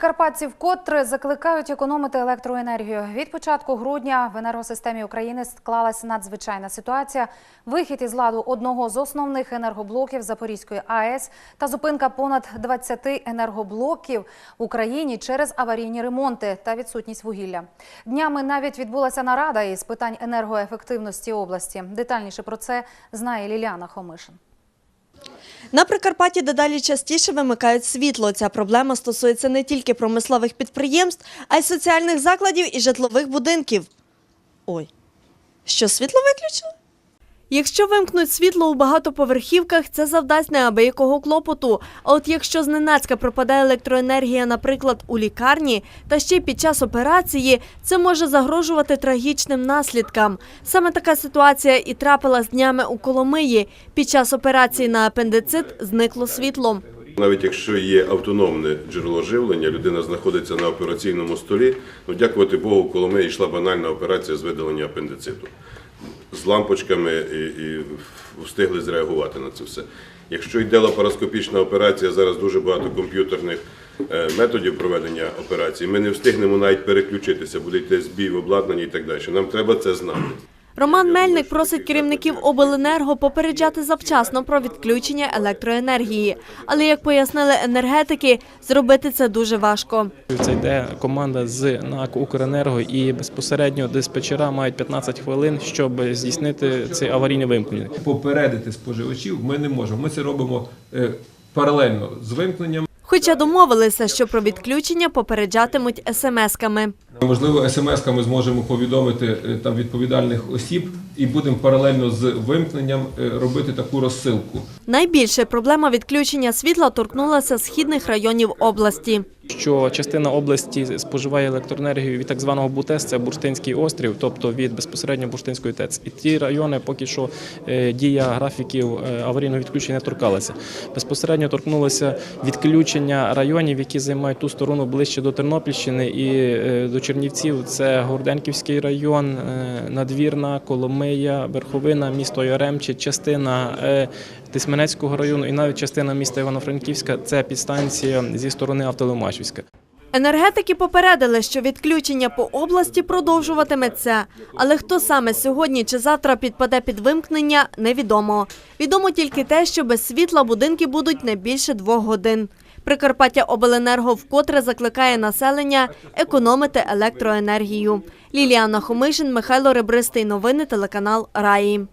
Прикарпатці вкотре закликають економити електроенергію. Від початку грудня в енергосистемі України склалася надзвичайна ситуація. Вихід із ладу одного з основних енергоблоків Запорізької АЕС та зупинка понад 20 енергоблоків в Україні через аварійні ремонти та відсутність вугілля. Днями навіть відбулася нарада із питань енергоефективності області. Детальніше про це знає Ліліана Хомишин. На Прикарпатті дедалі частіше вимикають світло. Ця проблема стосується не тільки промислових підприємств, а й соціальних закладів і житлових будинків. Ой, що світло виключили? Якщо вимкнуть світло у багатоповерхівках, це завдасть неабиякого клопоту. А от якщо зненацька пропадає електроенергія, наприклад, у лікарні, та ще під час операції, це може загрожувати трагічним наслідкам. Саме така ситуація і трапилась днями у Коломиї. Під час операції на апендицит зникло світло. Навіть якщо є автономне джерело живлення, людина знаходиться на операційному столі. Ну, дякувати Богу, коли ми йшла банальна операція з видалення апендициту. З лампочками і, і встигли зреагувати на це все. Якщо йде лапароскопічна операція, зараз дуже багато комп'ютерних е, методів проведення операції. Ми не встигнемо навіть переключитися, буде йти збій в обладнанні і так далі. Нам треба це знати. Роман Мельник просить керівників обленерго попереджати завчасно про відключення електроенергії. Але, як пояснили енергетики, зробити це дуже важко. Це йде команда з НАК «Укренерго» і безпосередньо диспетчера мають 15 хвилин, щоб здійснити це аварійне вимкнення. попередити споживачів ми не можемо. Ми це робимо е, паралельно з вимкненням. Хоча домовилися, що про відключення попереджатимуть смс-ками. Можливо, смс-ками зможемо повідомити е, там відповідальних осіб і будемо паралельно з вимкненням е, робити таку розсилку. Найбільше проблема відключення світла торкнулася східних районів області. Що частина області споживає електроенергію від так званого БУТЕС, це Бурштинський острів, тобто від безпосередньо Бурштинської ТЕЦ. І ті райони поки що е, дія графіків е, аварійного відключення не торкалася. Безпосередньо торкнулося відключення районів, які займають ту сторону ближче до Тернопільщини і до Чернівців. Це Горденківський район, Надвірна, Коломия, Верховина, місто Яремче, частина е, Тисменецького району і навіть частина міста Івано-Франківська. Це підстанція зі сторони Автоломачівська. Енергетики попередили, що відключення по області продовжуватиметься. Але хто саме сьогодні чи завтра підпаде під вимкнення, невідомо. Відомо тільки те, що без світла будинки будуть не більше двох годин. Прикарпаття Обленерго вкотре закликає населення економити електроенергію. Ліліана Хомишин, Михайло Ребристий. Новини телеканал Раї.